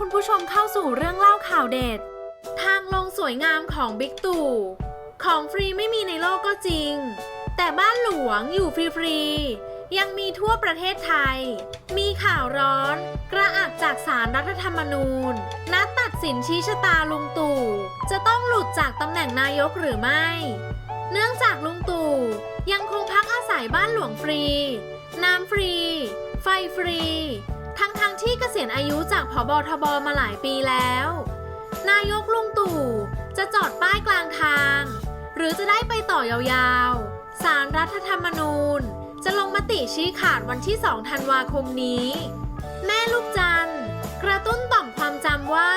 คุณผู้ชมเข้าสู่เรื่องเล่าข่าวเด็ด ทางลงสวยงามของบิ๊กตู่ ของฟรีไม่มีในโลกก็จริง แต่บ้านหลวงอยู่ฟรีๆ ยังมีทั่วประเทศไทย มีข่าวร้อน กระอักจากสารรัฐธรรมนูญ นัดตัดสินชี้ชะตาลุงตู่ จะต้องหลุดจากตำแหน่งนายกหรือไม่ เนื่องจากลุงตู่ยังคงพักอาศัยบ้านหลวงฟรี น้ำฟรี ไฟฟรี ทั้งที่เกษียณอายุจากผบทบมาหลายปีแล้ว นายกลุงตู่จะจอดป้ายกลางทาง หรือจะได้ไปต่อยาวๆ สารรัฐธรรมนูญ จะลงมติชี้ขาดวันที่ 2 ธันวาคมนี้ แม่ลูกจันกระตุ้นต่อมความจำว่า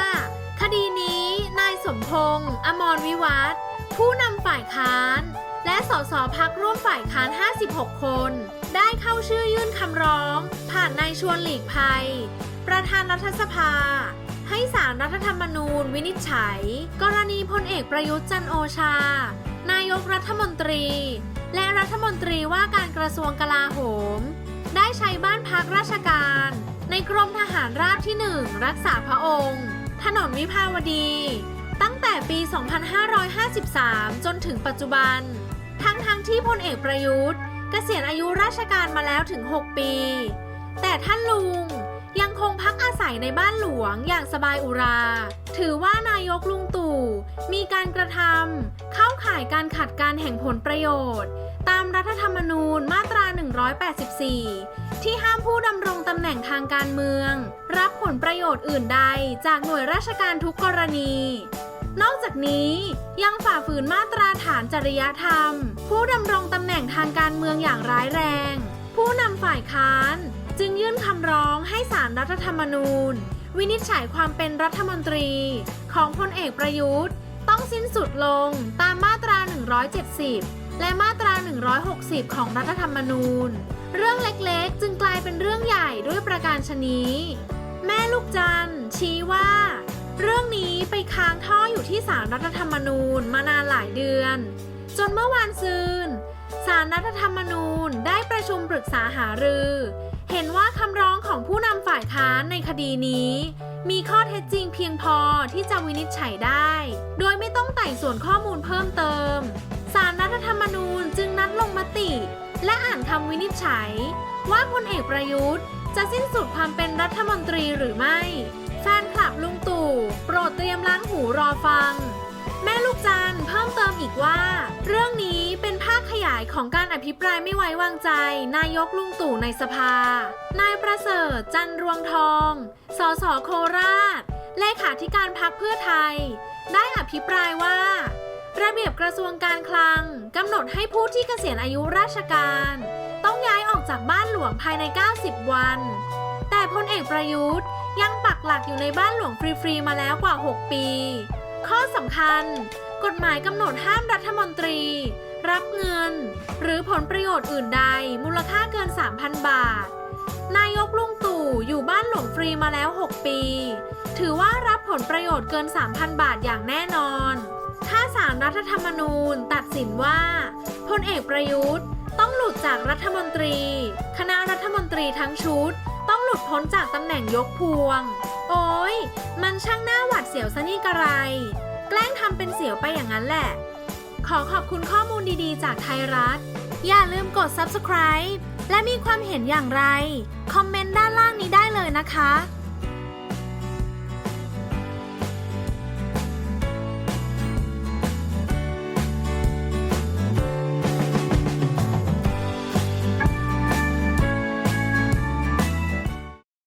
คดีนี้นายสมพงษ์อมรวิวัฒผู้นำฝ่ายค้าน และสสพักร่วมฝ่ายค้าน 56 คน ได้เข้าชื่อยื่นคำร้อง ผ่านนายชวนหลีกภัย ประธานรัฐสภา ให้สารรัฐธรรมนูญวินิจฉัย กรณีพลเอกประยุทธ์จันโอชา นายกรัฐมนตรี และรัฐมนตรีว่าการกระทรวงกลาโหม ได้ใช้บ้านพักราชการ ในกรมทหารราบที่หนึ่งรักษาพระองค์ ถนนวิภาวดี ตั้งแต่ปี 2553 จนถึงปัจจุบัน ทั้งทั้งที่พลเอกประยุทธ์ เกษียณอายุราชการมาแล้วถึง 6 ปี แต่ท่านลุงยังคงพักอาศัยในบ้านหลวงอย่างสบายอุรา ถือว่านายกลุงตู่มีการกระทำเข้าข่ายการขัดการแห่งผลประโยชน์ ตามรัฐธรรมนูญมาตรา 184 ที่ห้ามผู้ดำรงตำแหน่งทางการเมือง รับผลประโยชน์อื่นใดจากหน่วยราชการทุกกรณี นอกจากนี้ยังฝ่าฝืนมาตราฐานจริยธรรม ผู้ดำรงตำแหน่งทางการเมืองอย่างร้ายแรง ผู้นำฝ่ายค้าน จึงยื่นคำร้องให้สารรัฐธรรมนูญ วินิจฉัยความเป็นรัฐมนตรีของพลเอกประยุทธ์ ต้องสิ้นสุดลงตามมาตรา 170 และมาตรา 160 ของรัฐธรรมนูญ เรื่องเล็กๆ จึงกลายเป็นเรื่องใหญ่ด้วยประการชนี้ แม่ลูกจันชี้ว่า เรื่องนี้ไปค้า สารรัฐธรรมนูญมานานหลายเดือน จนเมื่อวานซืนสารรัฐธรรมนูญได้ประชุมปรึกษาหารือ เห็นว่าคำร้องของผู้นำฝ่ายค้านในคดีนี้ มีข้อเท็จจริงเพียงพอที่จะวินิจฉัยได้ โดยไม่ต้องไต่สวนข้อมูลเพิ่มเติมสารรัฐธรรมนูญจึงนัดลงมติ และอ่านคำวินิจฉัย ว่าพลเอกประยุทธ์ จะสิ้นสุดความเป็นรัฐมนตรีหรือไม่ แฟนคลับลุงตู่ โปรดเตรียมล้างหูรอฟัง แม่ลูกจันเพิ่มเติมอีกว่า เรื่องนี้เป็นภาคขยายของการอภิปรายไม่ไว้วางใจ นายกลุงตู่ในสภา นายประเสริฐจันรวงทอง สสโคราช เลขาธิการพักเพื่อไทย ได้อภิปรายว่าระเบียบกระทรวงการคลังกำหนดให้ผู้ที่เกษียณอายุราชการ ต้องย้ายออกจากบ้านหลวงภายใน 90 วัน แต่พลเอกประยุทธ์ หลักอยู่ในบ้านหลวงฟรีๆ มาแล้วกว่า 6 ปี ข้อสำคัญ กฎหมายกำหนดห้ามรัฐมนตรี รับเงิน หรือผลประโยชน์อื่นใด มูลค่าเกิน 3,000 บาท นายกลุงตู่อยู่บ้านหลวงฟรีมาแล้ว 6 ปี ถือว่ารับผลประโยชน์เกิน 3,000 บาทอย่างแน่นอน ถ้าสารรัฐธรรมนูญตัดสินว่าพลเอกประยุทธ์ ต้องหลุดจากรัฐมนตรี คณะรัฐมนตรีทั้งชุด ดพ้นจากตำแหน่งยกพวง โอ้ยมันช่างหน้าหวัดเสียวซะนี่กระไร แกล้งทำเป็นเสียวไปอย่างนั้นแหละ ขอขอบคุณข้อมูลดีๆ จากไทยรัฐ อย่าลืมกด subscribe และมีความเห็นอย่างไร คอมเมนต์ด้านล่างนี้ได้เลยนะคะ